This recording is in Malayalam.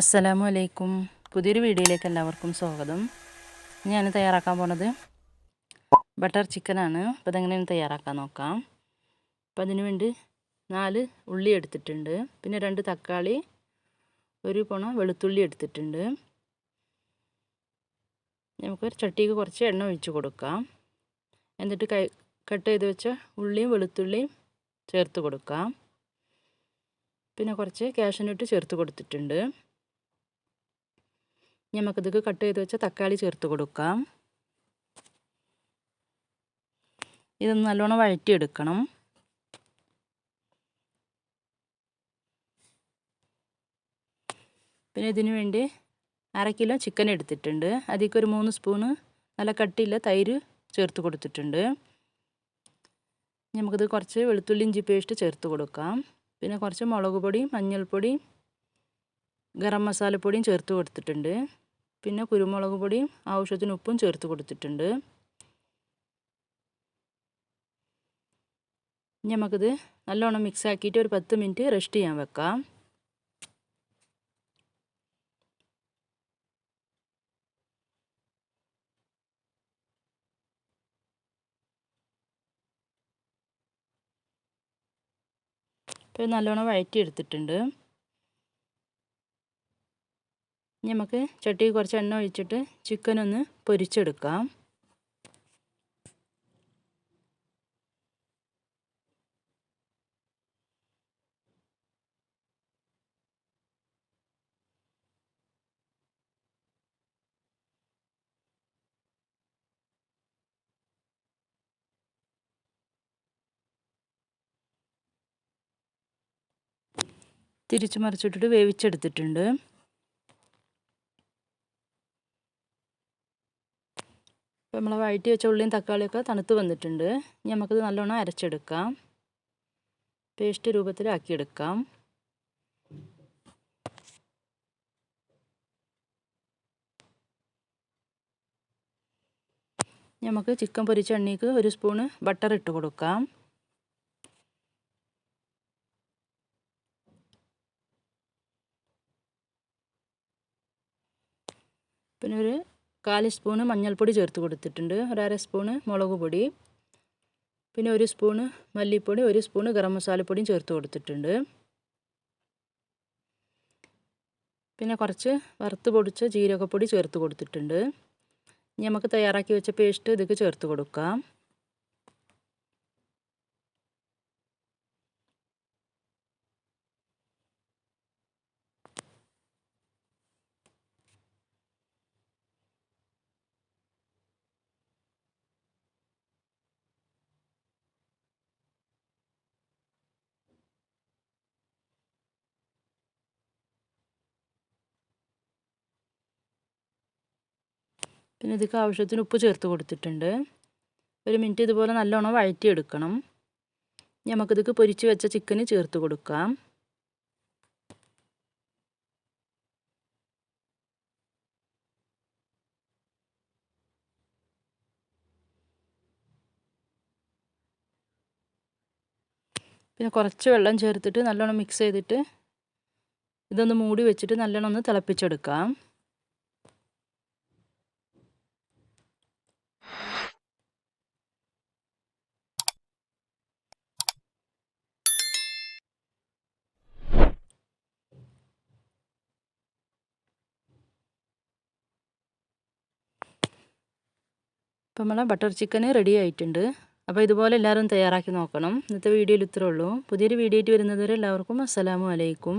അസ്സലാമു അലൈക്കും പുതിയൊരു വീഡിയോയിലേക്ക് എല്ലാവർക്കും സ്വാഗതം. ഞാൻ തയ്യാറാക്കാൻ പോണത് ബട്ടർ ചിക്കനാണ്. അപ്പോൾ അതെങ്ങനെയാണ് തയ്യാറാക്കാൻ നോക്കാം. അപ്പോൾ അതിന് വേണ്ടി നാല് ഉള്ളി എടുത്തിട്ടുണ്ട്. പിന്നെ രണ്ട് തക്കാളി ഒരു പുണം വെളുത്തുള്ളി എടുത്തിട്ടുണ്ട്. നമുക്ക് ചട്ടിക്ക് കുറച്ച് എണ്ണ ഒഴിച്ച് കൊടുക്കാം. എന്നിട്ട് കൈ കട്ട് ചെയ്ത് വെച്ച ഉള്ളിയും വെളുത്തുള്ളിയും ചേർത്ത് കൊടുക്കാം. പിന്നെ കുറച്ച് കാഷ്യനട്ട് ചേർത്ത് കൊടുത്തിട്ടുണ്ട്. നമുക്കിതൊക്കെ കട്ട് ചെയ്ത് വെച്ച തക്കാളി ചേർത്ത് കൊടുക്കാം. ഇതൊന്ന് നല്ലോണം വഴറ്റിയെടുക്കണം. പിന്നെ ഇതിനു വേണ്ടി അര കിലോ ചിക്കൻ എടുത്തിട്ടുണ്ട്. അതിലേക്ക് ഒരു മൂന്ന് സ്പൂണ് നല്ല കട്ടിയില്ല തൈര് ചേർത്ത് കൊടുത്തിട്ടുണ്ട്. നമുക്കിത് കുറച്ച് വെളുത്തുള്ളി ഇഞ്ചി പേസ്റ്റ് ചേർത്ത് കൊടുക്കാം. പിന്നെ കുറച്ച് മുളക് പൊടി മഞ്ഞൾപ്പൊടി ഗരം മസാലപ്പൊടിയും ചേർത്ത് കൊടുത്തിട്ടുണ്ട്. പിന്നെ കുരുമുളക് പൊടിയും ആവശ്യത്തിന് ഉപ്പും ചേർത്ത് കൊടുത്തിട്ടുണ്ട്. ഇനി നമുക്കിത് നല്ലോണം മിക്സ് ആക്കിയിട്ട് ഒരു പത്ത് മിനിറ്റ് റെസ്റ്റ് ചെയ്യാൻ വെക്കാം. ഇപ്പോൾ നല്ലോണം വഴറ്റി എടുത്തിട്ടുണ്ട് നമുക്ക് ചട്ടി കുറച്ച് എണ്ണ ഒഴിച്ചിട്ട് ചിക്കൻ ഒന്ന് പൊരിച്ചെടുക്കാം. തിരിച്ചു മറിച്ചിട്ടിട്ട് വേവിച്ചെടുത്തിട്ടുണ്ട്. ഇപ്പോൾ നമ്മൾ വഴറ്റി വെച്ച ഉള്ളിയും തക്കാളിയൊക്കെ തണുത്ത് വന്നിട്ടുണ്ട്. ഇനി നമുക്കിത് നല്ലോണം അരച്ചെടുക്കാം. പേസ്റ്റ് രൂപത്തിലാക്കിയെടുക്കാം. നമുക്ക് ചിക്കൻ പൊരിച്ച എണ്ണയ്ക്ക് ഒരു സ്പൂണ് ബട്ടർ ഇട്ട് കൊടുക്കാം. പിന്നെ ഒരു കാൽ സ്പൂണ് മഞ്ഞൾപ്പൊടി ചേർത്ത് കൊടുത്തിട്ടുണ്ട്. ഒരര സ്പൂണ് മുളക് പൊടി. പിന്നെ ഒരു സ്പൂണ് മല്ലിപ്പൊടി ഒരു സ്പൂണ് ഗരം മസാലപ്പൊടിയും ചേർത്ത് കൊടുത്തിട്ടുണ്ട്. പിന്നെ കുറച്ച് വറുത്ത് പൊടിച്ച ജീരകപ്പൊടി ചേർത്ത് കൊടുത്തിട്ടുണ്ട്. ഇനി നമുക്ക് തയ്യാറാക്കി വെച്ച പേസ്റ്റ് ഇതൊക്കെ ചേർത്ത് കൊടുക്കാം. പിന്നെ ഇതിക്ക് ആവശ്യത്തിന് ഉപ്പ് ചേർത്ത് കൊടുത്തിട്ടുണ്ട്. ഒരു മിനിറ്റ് ഇതുപോലെ നല്ലോണം വഴറ്റിയെടുക്കണം. നമുക്കിതൊക്കെ പൊരിച്ച് വെച്ച ചിക്കന് ചേർത്ത് കൊടുക്കാം. പിന്നെ കുറച്ച് വെള്ളം ചേർത്തിട്ട് നല്ലോണം മിക്സ് ചെയ്തിട്ട് ഇതൊന്ന് മൂടി വെച്ചിട്ട് നല്ലോണം ഒന്ന് തിളപ്പിച്ചെടുക്കാം. ഇപ്പം നമ്മളെ ബട്ടർ ചിക്കൻ റെഡി ആയിട്ടുണ്ട്. അപ്പോൾ ഇതുപോലെ എല്ലാവരും തയ്യാറാക്കി നോക്കണം. ഇന്നത്തെ വീഡിയോയിൽ ഇത്രേ ഉള്ളൂ. പുതിയൊരു വീഡിയോ ആയിട്ട് വരുന്നതുവരെ എല്ലാവർക്കും അസ്സലാമു അലൈക്കും.